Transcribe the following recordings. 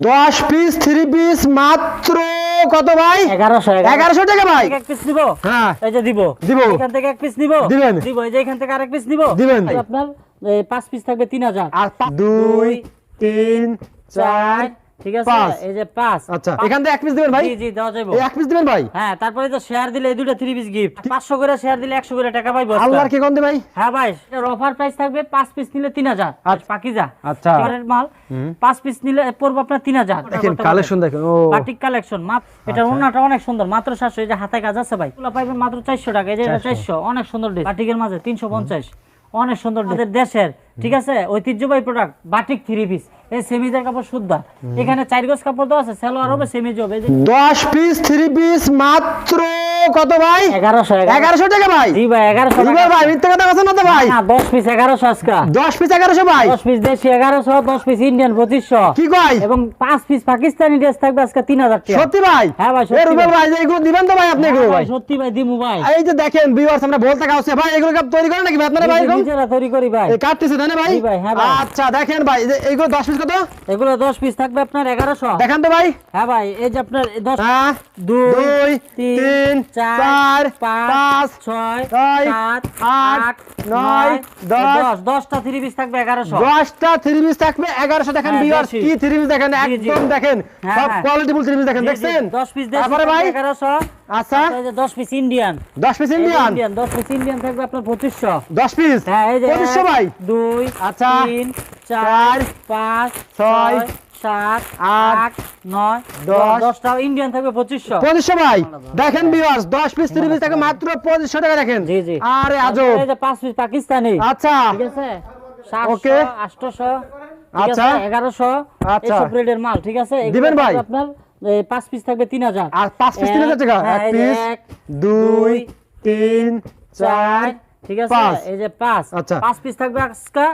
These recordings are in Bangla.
দশ পিস থ্রি পিস মাত্র কত ভাই? এগারোশো এগারোশো। টাকা ভাই। এক পিস নিবো? হ্যাঁ। এই যে দিব। দিব। এখান থেকে এক পিস নিব? দিবেন। দিব। এই যে এখান থেকে আরেক পিস নিব? দিবেন। আপনার পাঁচ পিস থাকবে তিন হাজার। আর দুই তিন চার ঠিক আছে। এই যে পাঁচ। আচ্ছা এখান থেকে এক পিস দিবেন ভাই? জি জি দেওয়া যাবে এই এক পিস দিবেন ভাই? হ্যাঁ তারপরে তো শেয়ার দিলে এই দুটো থ্রি পিস গিফট পাঁচশো করে শেয়ার দিলে একশো করে টাকা পাইবো আল্লাহর কি গন্ধে ভাই? হ্যাঁ ভাই অফার প্রাইস থাকবে পাঁচ পিস নিলে তিন হাজার। আচ্ছা। পাকিজা আচ্ছা। মাল। পাঁচ পিস নিলে পড়ব আপনার তিন হাজার। দেখেন কালেকশন দেখেন ও। বাটিক কালেকশন মাত্র এটার ওনাটা অনেক সুন্দর। মাত্র সাতশো এই যে হাতে কাজ আছে ভাই। এগুলো পাইবেন মাত্র চারশো টাকা এই যে এটা চারশো। অনেক সুন্দর ড্রেস বাটিকের মাঝে তিনশো পঞ্চাশ। অনেক সুন্দর আমাদের দেশের ঠিক আছে? ঐতিহ্যবাহী প্রোডাক্ট বাটিক থ্রি পিস এই সেমিজের কাপড় শুদ্ধ এখানে চার গজ কাপড় দেওয়া আছে সেলোয়ার হবে সেমিজ হবে। এই যে দশ পিস থ্রি পিস মাত্র কত ভাই? এগারোশো এগারোশো। টাকা ভাই। জি ভাই এগারোশো দিবেন ভাই মিথ্যে কথা বলছেন না তো ভাই? না দশ পিস এগারোশো আজকা। দশ পিস এগারোশো ভাই? দশ পিস দেশি এগারোশো দশ পিস ইন্ডিয়ান পঁচিশশো। কি কয়? এবং পাঁচ পিস পাকিস্তানি ড্রেস থাকবে আজকে তিন হাজার টাকা। সত্যি ভাই? হ্যাঁ ভাই, সত্যি রুবেল ভাই। এগুলো দিবেন তো ভাই আপনি এগুলো হ্যাঁ ভাই ভাই, সত্যি ভাই দিমু ভাই। এই যে দেখেন ভিউয়ার্স আমরা বলতে কাছে ভাই এগুলো কাপ তৈরি করেন নাকি আপনারা ভাই নিজেরা তৈরি করি ভাই। এই কাটতেছে তাই না ভাই? জি ভাই, হ্যাঁ। আচ্ছা দেখেন ভাই এইগুলো দশ পিস কত? এগুলো দশ পিস থাকবে আপনার এগারোশো। দেখান তো ভাই। হ্যাঁ ভাই এই যে আপনার দশ দুই দুই তিন চার পাঁচ ছয় সাত আট, নয়, দশ, দশ দশটা থ্রি পিস থাকবে এগারোশো। দশটা থ্রি পিস থাকবে এগারোশো। দেখেন হ্যাঁ, কি থ্রি পিস দেখেন। একদম দেখেন। সব। কোয়ালিটিফুল থ্রি পিস দেখেন দেখছেন? দশ পিস তারপরে ভাই? এগারোশো। আচ্ছা। দশ পিস ইন্ডিয়ান দশ পিস ইন্ডিয়ান ইন্ডিয়ান দশ পিস ইন্ডিয়ান থাকবে আপনার পঁচিশশো। দশ পিস হ্যাঁ এই যে ভাই। আচ্ছা। ইন্ডিয়ান থাকবে ভাই। দেখেন ভিউয়ার্স পিস পিস থাকে মাত্র পঁচিশশো টাকা দেখেন। জি জি। আরে আজব। এই যে পাঁচ পিস পাকিস্তানি। আচ্ছা। ঠিক আছে? ওকে। আচ্ছা। এগারোশো। আচ্ছা। মাল ঠিক আছে? দিবেন ভাই? আপনার পাঁচ পিস থাকবে তিন হাজার। আর পাঁচ পিস তিন হাজার টাকা? এক দুই তিন চার চার ঠিক আছে? এই যে পাঁচ। আচ্ছা। পাঁচ পিস থাকবে আজকে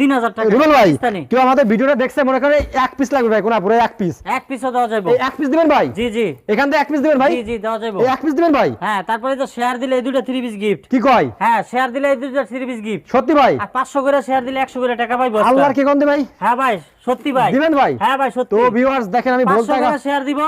তিন হাজার টাকা। রুবেল ভাই কেউ আমাদের ভিডিওটা দেখছে মনে করে এক পিস লাগবে ভাই কোনা পুরো এক পিস এক পিসও দেওয়া যাবে এক পিস দিবেন ভাই? জি জি। এখান থেকে এক পিস দিবেন ভাই? জি জি দেওয়া যাবে এক পিস দিবেন ভাই? হ্যাঁ তারপরে তো শেয়ার দিলে এই দুটো থ্রি পিস গিফট কি কয়? হ্যাঁ শেয়ার দিলে এই দুটো থ্রি পিস গিফট সত্যি ভাই? আর করে শেয়ার দিলে একশো করে টাকা। আল্লাহর কি গন্ধে ভাই? হ্যাঁ ভাই সত্যি ভাই। দিবেন ভাই? হ্যাঁ ভাই সত্যি। তো ভিউয়ার্স দেখেন আমি বলতে শেয়ার দিব।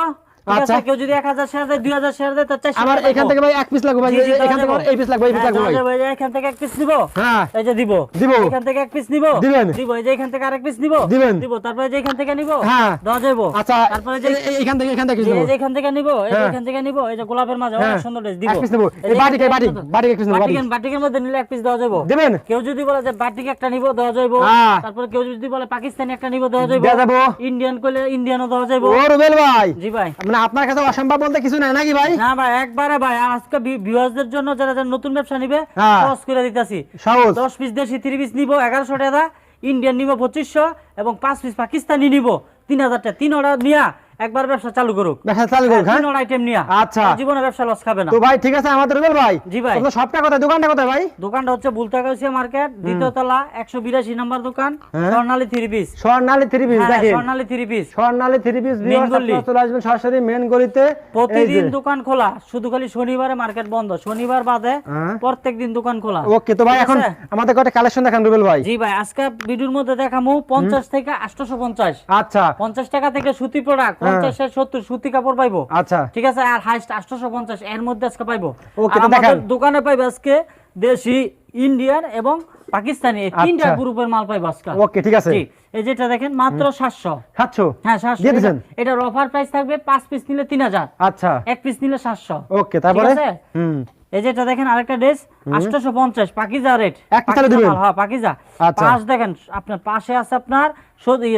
আচ্ছা। কেউ যদি এক হাজার শেয়ার দেয় দুই হাজার শেয়ার দেয় তার আমার এখান থেকে ভাই এক পিস লাগবে ভাই জি, জি, দেওয়া এখান থেকে এই পিস লাগবে এই পিস লাগবে ভাই যাবে। এই যে এখান থেকে এক পিস নিব হ্যাঁ এই যে দিব দিব। এখান থেকে এক পিস নিব দিবেন। দিব এই যে এখান থেকে আরেক পিস নিব দিবেন। দিব তারপরে যে এখান থেকে নিব হ্যাঁ। দেওয়া যাবে আচ্ছা তারপরে যে এই- এই- এখান থেকে এখান থেকে এই যে এখান থেকে নিব এই যে। এখান থেকে নিব এই যে গোলাপের মাঝে অনেক। সুন্দর ড্রেস দিব এক piece নিবো। এই এই বাটিক, বাটিক, বাটিক এক piece নিবো, বাটিক। বাটিকের- বাটিকের মধ্যে নিলে এক পিস দেওয়া যাবে দিবেন কেউ যদি বলে যে বাটিক একটা নিব দেওয়া যাইব হ্যাঁ। তারপরে কেউ যদি বলে পাকিস্তানি একটা নিব দেওয়া যাইব দেওয়া যাব। ইন্ডিয়ান কইলে ইন্ডিয়ানও দেওয়া যাইব ও রুবেল ভাই জি ভাই মানে আপনার কাছে অসম্ভব বলতে কিছু নাই নাকি ভাই? না ভাই একবারে ভাই আজকে ভিউয়ার্সদের জন্য যারা যারা নতুন ব্যবসা নিবে হ্যাঁ। সহজ করে দিতেছি। সহজ। দশ পিস দেশি থ্রি পিস নিব 1100 টাকা ইন্ডিয়ান নিব 2500 এবং 5 পিস পাকিস্তানি নিব তিন হাজার টাকা। তিন অর্ডার নিয়া একবার ব্যবসা চালু করুক। ব্যবসা চালু করুক হ্যাঁ? তিন আইটেম নিয়া। আচ্ছা। জীবনে ব্যবসা লস খাবে না। তো ভাই ঠিক আছে আমাদের রুবেল ভাই? জি ভাই। আপনার সবটা কোথায় দোকানটা কোথায় ভাই? দোকানটা হচ্ছে বুলতাগাউসিয়া মার্কেট দ্বিতীয় তলা একশো বিরাশি নম্বর দোকান হ্যাঁ। Swarnali three piece Swarnali three piece দেখেন। Swarnali three piece Swarnali three piece Main গলি। চলে আসবেন সরাসরি মেন গলিতে। প্রতিদিন দোকান খোলা শুধু খালি শনিবারে মার্কেট বন্ধ। শনিবার বাদে হ্যাঁ। প্রত্যেক দিন দোকান খোলা। ওকে তো ভাই এখন আমাদের কটা কালেকশন দেখান রুবেল ভাই? জি ভাই আজকে ভিডিওর মধ্যে দেখামু পঞ্চাশ থেকে আটশোশো পঞ্চাশ। আচ্ছা। পঞ্চাশ টাকা থেকে সুতি প্রোডাক্ট সত্তর সুতি কাপড় পাইবো। আচ্ছা। ঠিক আছে? আর হাইস্ট আটশোশো পঞ্চাশ এর মধ্যে আজকে পাইবো। ওকে, আমাদের দোকানে পাইবো আজকে দেশি ইন্ডিয়ান এবং পাকিস্তানি। এই তিনটা আচ্ছা। গ্রুপের মাল পাইবো আজকে। ওকে ঠিক আছে। এই যেটা দেখেন মাত্র সাতশো। সাতশো? হ্যাঁ সাতশো। দিয়ে এটার অফার প্রাইস থাকবে পাঁচ পিস নিলে তিন হাজার। আচ্ছা। এক পিস নিলে সাতশো। ওকে তারপরে? হুম। এই যেটা দেখেন আরেকটা ড্রেস আটশোশো পঞ্চাশ পাকিজা রেট। এক দিবেন? হ্যাঁ পাকিজা। আচ্ছা। পাশ দেখেন আপনার পাশে আছে আপনার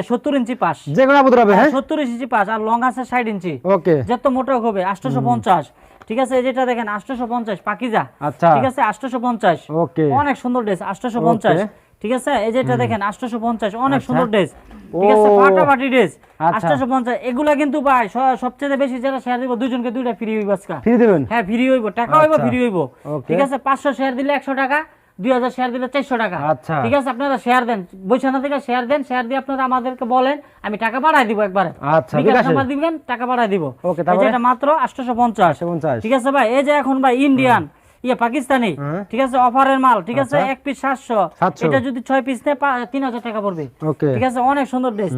সত্তর ইঞ্চি পাশ। যে কোনো আবুদ হবে হ্যাঁ সত্তর ইঞ্চি পাশ আর লং আছে ষাট ইঞ্চি। ওকে। যত মোটা হবে আটশোশো পঞ্চাশ ঠিক আছে এই যেটা দেখেন আটশোশো পঞ্চাশ পাকিজা। আচ্ছা। ঠিক আছে আটশোশো পঞ্চাশ ওকে। অনেক সুন্দর ড্রেস আটশোশো পঞ্চাশ ঠিক আছে এই যেটা দেখেন আটশোশো পঞ্চাশ অনেক সুন্দর ড্রেস। ঠিক আছে ফাটাফাটি ড্রেস আচ্ছা। আটশোশো পঞ্চাশ এগুলা কিন্তু ভাই সবচেয়ে বেশি যারা শেয়ার দিব দুজনকে দুইটা ফ্রি হইব আজকে। ফ্রি দিবেন? হ্যাঁ ফ্রি হইব টাকা হইব আচ্ছা। ফ্রি হইব। ঠিক আছে পাঁচশো শেয়ার দিলে টাকা শেয়ার দিলে আচ্ছা। ঠিক আছে আপনারা শেয়ার দেন থেকে শেয়ার দেন শেয়ার দিয়ে আপনারা আমাদেরকে বলেন আমি টাকা পাঠাই দিব একবারে। আচ্ছা, বিকাশে? নাম্বার দিবেন টাকা পাঠাই দিব। ওকে, এটা মাত্র আটশোশো পঞ্চাশ পঞ্চাশ ঠিক আছে ভাই এই যে এখন ভাই ইন্ডিয়ান ইয়ে পাকিস্তানি। হ্যাঁ। ঠিক আছে অফারের মাল ঠিক আছে আচ্ছা। এক পিস সাতশো। এটা যদি ছয় পিস নেয় তিন হাজার টাকা পড়বে। ঠিক আছে অনেক সুন্দর ড্রেস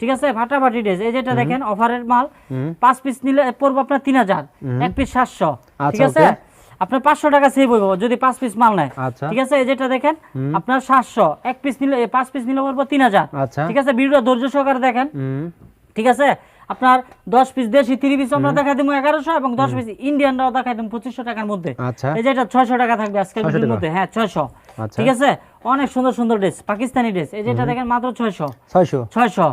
ঠিক আছে ফাটাফাটি ড্রেস এই যেটা দেখেন অফারের মাল। পাঁচ পিস নিলে পড়ব আপনার তিন হাজার। এক পিস সাতশো। ঠিক আচ্ছা, আছে আপনার পাঁচশো টাকা সেভ হইব যদি পাঁচ পিস মাল নেয়। আচ্ছা। ঠিক আছে এই যেটা দেখেন আপনার সাতশো। এক পিস নিলে পাঁচ পিস নিলে পড়ব তিন হাজার। আচ্ছা। ঠিক আছে ভিডিও ধৈর্য সহকারে দেখেন। ঠিক আছে? আপনার দশ পিস দেশি তিরি পিস আমরা দেখাই দেবো এগারোশো এবং দশ পিস ইন্ডিয়ানরাও দেখাই দেবো পঁচিশশো টাকার মধ্যে। আচ্ছা। এই যে এটা ছয়শো টাকা থাকবে আজকের 600 ভিডিওর টাকা। মধ্যে। হ্যাঁ ছয়শো। আচ্ছা। ঠিক আছে? অনেক সুন্দর সুন্দর ড্রেস পাকিস্তানি ড্রেস এই যেটা দেখেন মাত্র ছয়শো। ছয়শো। ছয়শো।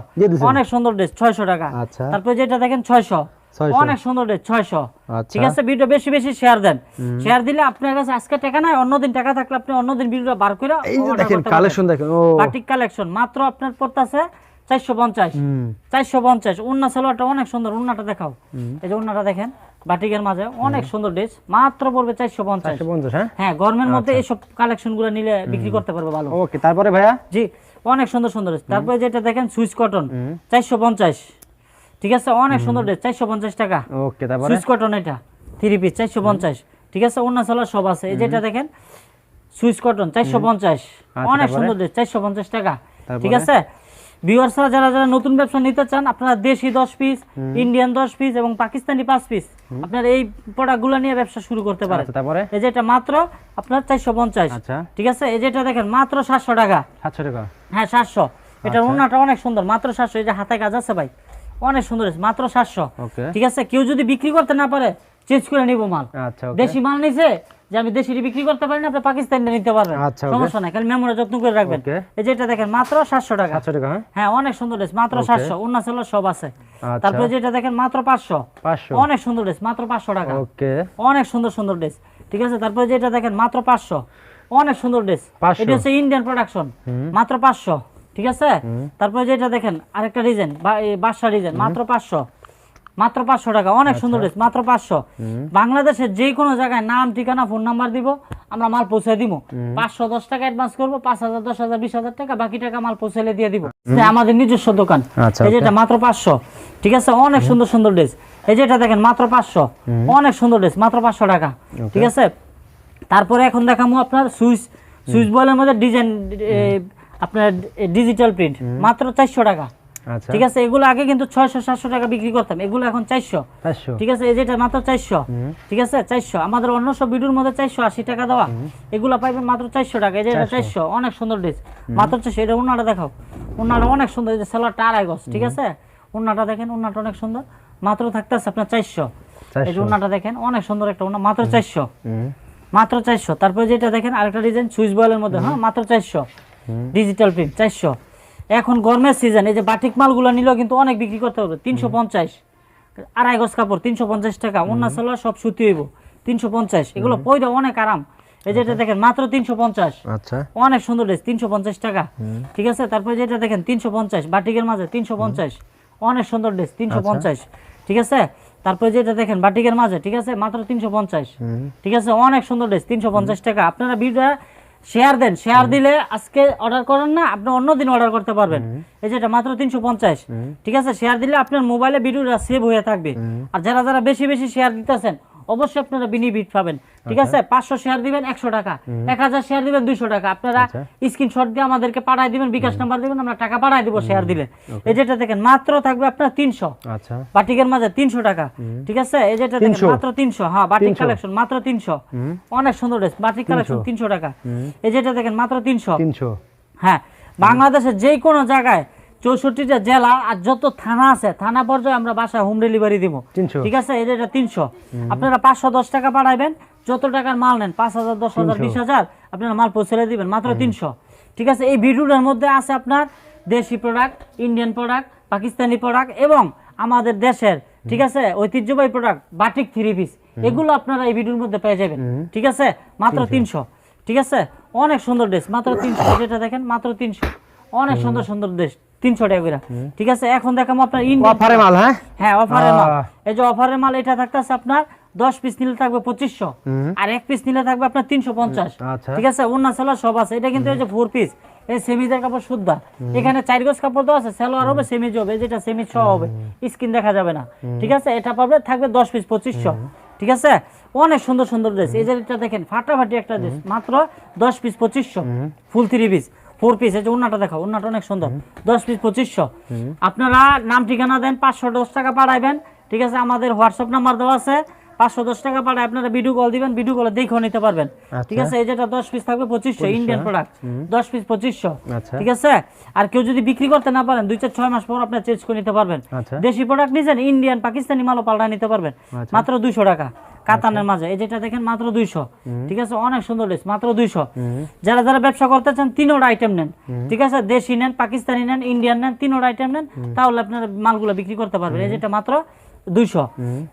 অনেক সুন্দর ড্রেস ছয়শো টাকা। আচ্ছা। তারপরে যেটা দেখেন ছয়শো। 600 অনেক সুন্দর ড্রেস ছয়শো। ঠিক আছে? ভিডিও বেশি বেশি শেয়ার দেন। শেয়ার দিলে আপনার কাছে আজকে টাকা নাই অন্যদিন টাকা থাকলে আপনি অন্যদিন ভিডিও বার করে দেখেন কালেকশন দেখেন বাটিক কালেকশন মাত্র আপনার পড়তেছে চারশো পঞ্চাশ। চারশো পঞ্চাশ। উন্না সালোয়ারটা অনেক সুন্দর। উন্নাটা দেখাও। এই যে উন্নাটা দেখেন বাটিকের মাঝে অনেক সুন্দর ড্রেস। মাত্র পড়বে চারশো পঞ্চাশ। হ্যাঁ? গরমের মধ্যে এইসব কালেকশনগুলো নিলে বিক্রি করতে পারবে ভালো। ওকে তারপরে ভাইয়া? জি অনেক সুন্দর সুন্দর তারপরে যেটা দেখেন সুইচ কটন। চারশো পঞ্চাশ। ঠিক আছে? অনেক সুন্দর ড্রেস। চারশো পঞ্চাশ টাকা। ওকে তারপরে? সুইচ কটন এটা। থ্রি পিস চারশো পঞ্চাশ। ঠিক আছে? অন্য সালোয়ার সব আছে। এই যেটা দেখেন সুইচ কটন চারশো পঞ্চাশ। আচ্ছা, অনেক সুন্দর ড্রেস। চারশো পঞ্চাশ টাকা। ঠিক আছে? ভিউয়ার্সরা যারা যারা নতুন ব্যবসা নিতে চান আপনারা দেশি দশ পিস ইন্ডিয়ান দশ পিস এবং পাকিস্তানি পাঁচ পিস আপনার এই প্রোডাক্টগুলো নিয়ে ব্যবসা শুরু করতে পারেন। আচ্ছা তারপরে? এই যেটা মাত্র আপনার চারশো পঞ্চাশ। আচ্ছা। ঠিক আছে? এই যেটা দেখেন মাত্র সাতশো টাকা। সাতশো টাকা। হ্যাঁ সাতশো। আচ্ছা। এটার ওনাটা অনেক সুন্দর মাত্র সাতশো। এই যে হাতে কাজ আছে ভাই অনেক সুন্দর মাত্র সাতশো। ঠিক আছে? কেউ যদি বিক্রি করতে না পারে চেঞ্জ করে নিবো মাল। আচ্ছা দেশি মাল নিছে যে আমি দেশি বিক্রি করতে পারি না আপনি পাকিস্তানি নিতে পারবেন। আচ্ছা, সমস্যা নাই খালি মেমোরা যত্ন করে রাখবেন. এই যেটা দেখেন মাত্র সাতশো টাকা। সাতশো টাকা হ্যাঁ? হ্যাঁ অনেক সুন্দর ড্রেস মাত্র Okay. সাতশো অন্য ছিল সব আছে। আচ্ছা। তারপরে যেটা দেখেন মাত্র পাঁচশো। পাঁচশো। অনেক সুন্দর ড্রেস মাত্র পাঁচশো টাকা। ওকে। অনেক সুন্দর সুন্দর ড্রেস ঠিক আছে? তারপরে যেটা দেখেন মাত্র পাঁচশো। অনেক সুন্দর ড্রেস। এটা হচ্ছে ইন্ডিয়ান প্রোডাকশন মাত্র পাঁচশো ঠিক আছে? তারপরে যেটা দেখেন আরেকটা ডিজাইন বাদশা ডিজাইন মাত্র পাঁচশো। মাত্র পাঁচশো টাকা অনেক সুন্দর ড্রেস মাত্র পাঁচশো। বাংলাদেশের যে কোনো জায়গায় নাম ঠিকানা ফোন নাম্বার দিব আমরা মাল পৌঁছে দিব। পাঁচশো দশ টাকা অ্যাডভান্স করব পাঁচ হাজার দশ হাজার বিশ হাজার টাকা বাকি টাকা মাল পৌঁছালে দিয়ে দিব। আমাদের নিজস্ব দোকান। আচ্ছা, এই যেটা মাত্র পাঁচশো। ঠিক আছে? অনেক সুন্দর সুন্দর ড্রেস। এই যেটা দেখেন মাত্র পাঁচশো। অনেক সুন্দর ড্রেস মাত্র পাঁচশো টাকা। ঠিক আছে? তারপরে এখন দেখামো আপনার সুইচ। সুইচ বলের মধ্যে ডিজাইন আপনার ডিজিটাল প্রিন্ট মাত্র চারশো টাকা। আচ্ছা ঠিক আছে এগুলো আগে কিন্তু ছয়শো সাতশো টাকা বিক্রি করতাম। এগুলো এখন চারশো। ঠিক আছে এই যেটা মাত্র চারশো। ঠিক আছে চারশো। আমাদের অন্য সব ভিডিওর মধ্যে চারশো আশি টাকা দেওয়া। এগুলো পাইবেন মাত্র চারশো টাকা। এই যে এটা চারশো। অনেক সুন্দর ড্রেস। মাত্র চারশো এটা উন্নাটা দেখাও। উন্নাটা অনেক সুন্দর এই যে সেলারটা আড়াই গজ ঠিক আছে? উন্নাটা দেখেন উন্নাটা অনেক সুন্দর। মাত্র থাকতেছে আপনার চারশো। এই যে উন্নাটা দেখেন অনেক সুন্দর একটা উন্না মাত্র চারশো। মাত্র চারশো। তারপরে যেটা দেখেন আরেকটা ডিজাইন সুইচ বয়েলের মধ্যে হ্যাঁ? মাত্র চারশো। ডিজিটাল প্রিন্ট চারশো। এখন গরমের সিজন এই যে বাটিক মালগুলো নিলেও কিন্তু অনেক বিক্রি করতে হবে। তিনশো পঞ্চাশ। আড়াই গজ কাপড় তিনশো পঞ্চাশ টাকা। অন্য সালোয়ার সব সুতি হইব। তিনশো পঞ্চাশ। এগুলো পয়দা অনেক আরাম। এই যেটা দেখেন মাত্র তিনশো পঞ্চাশ। আচ্ছা। অনেক সুন্দর ড্রেস তিনশো পঞ্চাশ টাকা। ঠিক আছে? তারপরে যেটা দেখেন তিনশো পঞ্চাশ। বাটিকের মাঝে তিনশো পঞ্চাশ। অনেক সুন্দর ড্রেস তিনশো পঞ্চাশ। ঠিক আছে? তারপরে যেটা দেখেন বাটিকের মাঝে ঠিক আছে? মাত্র তিনশো পঞ্চাশ। ঠিক আছে? অনেক সুন্দর ড্রেস তিনশো পঞ্চাশ টাকা। আপনারা ভিডিও শেয়ার দেন শেয়ার দিলে আজকে অর্ডার করেন না আপনি অন্য দিন অর্ডার করতে পারবেন। এই যেটা মাত্র তিনশো পঞ্চাশ। ঠিক আছে শেয়ার দিলে আপনার মোবাইলে ভিডিওটা সেভ হয়ে থাকবে। আর যারা যারা বেশি বেশি শেয়ার দিতেছেন অবশ্যই আপনারা বেনিফিট পাবেন। ঠিক আছে? পাঁচশো শেয়ার দিবেন একশো টাকা। এক হাজার শেয়ার দিবেন দুইশো টাকা। আপনারা স্ক্রিনশট দিয়ে আমাদেরকে পাঠাই দিবেন বিকাশ নাম্বার দিবেন আমরা টাকা পাঠাই দিব শেয়ার দিলে। এই যেটা দেখেন মাত্র থাকবে আপনার তিনশো। আচ্ছা। বাটিকের মাঝে তিনশো টাকা। ঠিক আছে? এই যেটা দেখেন মাত্র তিনশো। হ্যাঁ বাটিক কালেকশন মাত্র তিনশো। অনেক সুন্দর ড্রেস বাটিক কালেকশন তিনশো টাকা। এই যেটা দেখেন মাত্র তিনশো। তিনশো। হ্যাঁ বাংলাদেশের যে কোনো জায়গায় চৌষট্টিটা জেলা আর যত থানা আছে থানা পর্যায়ে আমরা বাসায় হোম ডেলিভারি দিব। ঠিক আছে? এই যেটা তিনশো। আপনারা পাঁচশো দশ টাকা পাঠাইবেন যত টাকার মাল নেন পাঁচ হাজার দশ হাজার বিশ হাজার আপনারা মাল পৌঁছে দিবেন মাত্র তিনশো। ঠিক আছে? এই ভিডিওটার মধ্যে আছে আপনার দেশি product Indian product Pakistani product এবং আমাদের দেশের ঠিক আছে? ঐতিহ্যবাহী প্রোডাক্ট বাটিক থ্রি পিস এগুলো আপনারা এই ভিডিওর মধ্যে পেয়ে যাবেন। ঠিক আছে? মাত্র তিনশো। ঠিক আছে? অনেক সুন্দর ড্রেস মাত্র তিনশো। যেটা দেখেন মাত্র তিনশো। অনেক সুন্দর সুন্দর ড্রেস তিনশো টাকা করে। ঠিক আছে এখন দেখাবো আপনার অফারে মাল হ্যাঁ? হ্যাঁ অফারের মাল। এই যে অফারের মাল এটা থাকতেছে আপনার দশ পিস নিলে থাকবে পঁচিশশো। আর এক পিস নিলে থাকবে আপনার তিনশো পঞ্চাশ। আচ্ছা। ঠিক আছে অন্য সেলার সব আছে। এটা কিন্তু এই যে ফোর পিস এই সেমিজের কাপড় শুদ্ধা এখানে চার গজ কাপড় দেওয়া আছে সেলোয়ার হবে সেমিজ হবে যেটা সেমিজ সহ হবে। স্কিন দেখা যাবে না। ঠিক আছে এটা পাবে থাকবে দশ পিস পঁচিশশো। ঠিক আছে অনেক সুন্দর সুন্দর ড্রেস এই যে এটা দেখেন ফাটাফাটি একটা ড্রেস মাত্র দশ পিস পঁচিশশো। Full three piece four piece এই যে উন্নাটা দেখো উন্নাটা অনেক সুন্দর। দশ পিস পঁচিশশো। আপনারা নাম ঠিকানা দেন পাঁচশো দশ টাকা পাঠাইবেন। ঠিক আছে আমাদের হোয়াটসঅ্যাপ নাম্বার দেওয়া আছে। পাঁচশো দশ টাকা পাঠায় আপনারা ভিডিও কল দিবেন ভিডিও কলে দেখেও নিতে পারবেন। ঠিক আছে এই যেটা দশ পিস থাকবে পঁচিশশো ইন্ডিয়ান প্রোডাক্ট দশ পিস পঁচিশশো। আচ্ছা। ঠিক আছে? আর কেউ যদি বিক্রি করতে না পারেন দুই চার ছয় মাস পর আপনার চেঞ্জ করে নিতে পারবেন। আচ্ছা। দেশি প্রোডাক্ট নিছেন ইন্ডিয়ান পাকিস্তানি মালও পাল্টা নিতে পারবেন। মাত্র দুইশো টাকা। কাতানের মাঝে। এই যেটা দেখেন মাত্র দুইশো। ঠিক আছে? অনেক সুন্দর ড্রেস মাত্র দুইশো। যারা যারা ব্যবসা করতে চান তিনোটা আইটেম নেন। ঠিক আছে? দেশি নেন পাকিস্তানি নেন ইন্ডিয়ান নেন তিনোটা আইটেম নেন তাহলে আপনার মালগুলো বিক্রি করতে পারবেন। এই যেটা মাত্র দুইশো।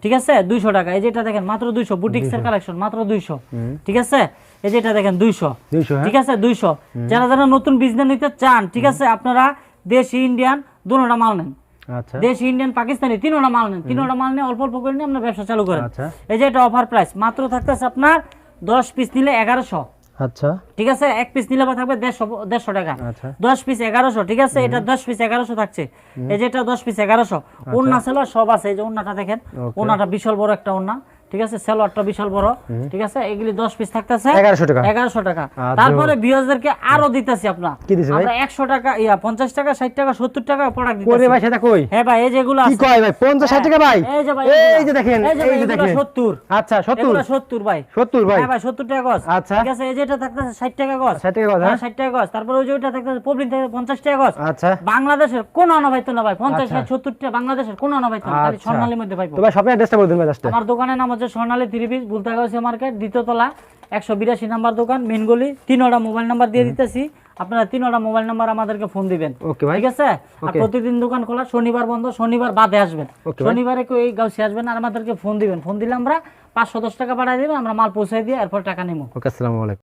ঠিক আছে? দুইশো টাকা। এই যেটা দেখেন মাত্র দুইশো। বুটিক্সের কালেকশন মাত্র দুইশো। ঠিক আছে? এই যেটা দেখেন দুইশো। 200 হ্যাঁ? ঠিক আছে? দুইশো। যারা যারা নতুন বিজনেস নিতে চান ঠিক আছে? আপনারা দেশি ইন্ডিয়ান দুটোটা মাল নেন। আচ্ছা। দেশি ইন্ডিয়ান পাকিস্তানি তিনোটা মাল নেন। তিনোটা মাল নিয়ে অল্প অল্প করে নিয়ে আপনার ব্যবসা চালু করেন। আচ্ছা। এই যে এটা অফার প্রাইস মাত্র থাকতেছে আপনার দশ পিস নিলে এগারোশো। আচ্ছা। ঠিক আছে? এক পিস নিলে থাকবে দেড়শো দেড়শো টাকা। আচ্ছা। দশ পিস এগারোশো ঠিক আছে? এটা দশ পিস এগারোশো থাকছে। এই যে এটা দশ পিস এগারোশো। ওন্না সেলোয়ার সব আছে। এই যে ওন্নাটা দেখেন। ওন্নাটা বিশাল বড় একটা ওন্না ঠিক আছে? সেলোয়ারটা বিশাল বড়। ঠিক আছে? এগুলি দশ পিস থাকতেছে। 1100 টাকা। এগারোশো টাকা। আচ্ছা। তারপরে বিয়াজদেরকে আরও দিতেছি আপনার। কি দিছে ভাই? আমরা একশো টাকা ইয়া পঞ্চাশ টাকা ষাট টাকা সত্তর টাকা প্রোডাক্ট দিতেছি। ভাই সেটা কই? হ্যাঁ ভাই এই যেগুলো কি কয় ভাই? 50 60 টাকা ভাই? এই যে ভাই এই যে দেখেন এই যে দেখেন। সত্তর। আচ্ছা 70 এগুলো সত্তর ভাই। 70 ভাই? হ্যাঁ ভাই সত্তর টাকা গজ। আচ্ছা। ঠিক আছে? এই যেটা থাকতেছে ষাট টাকা গজ। 60 টাকা কথা হ্যাঁ ষাট টাকা গজ। তারপরে ওই যে ওইটা থাকতেছে পবলিন থেকে পঞ্চাশ টাকা গজ। আচ্ছা। বাংলাদেশের কোন আনা পাইতো না ভাই পঞ্চাশ ষাট সত্তর টাকা বাংলাদেশের কোন আনা পাইতো না। খালি আচ্ছা। স্বর্ণালীর মধ্যে পাইবো তো ভাই শপের অ্যাড্রেসটা বলে দিন ভাই আমার দোকানের নাম হচ্ছে Sonali three piece Bultagachhi market দ্বিতীয়তলা একশো বিরাশি নাম্বার দোকান মেনগলি তিনটা মোবাইল নাম্বার দিয়ে দিতেছি। আপনারা তিনোটা মোবাইল নাম্বার আমাদেরকে ফোন দিবেন। ঠিক আছে? আর প্রতিদিন দোকান খোলা শনিবার বন্ধ শনিবার বাদে আসবেন। শনিবারে কেউ এই গাউসে আসবেন আর আমাদেরকে ফোন দিবেন। ফোন দিলে আমরা পাঁচশো দশ টাকা পাঠাই দেবেন আমরা মাল পৌঁছাই দিয়ে এরপর টাকা নিবো ওকে আসসালামু আলাইকুম।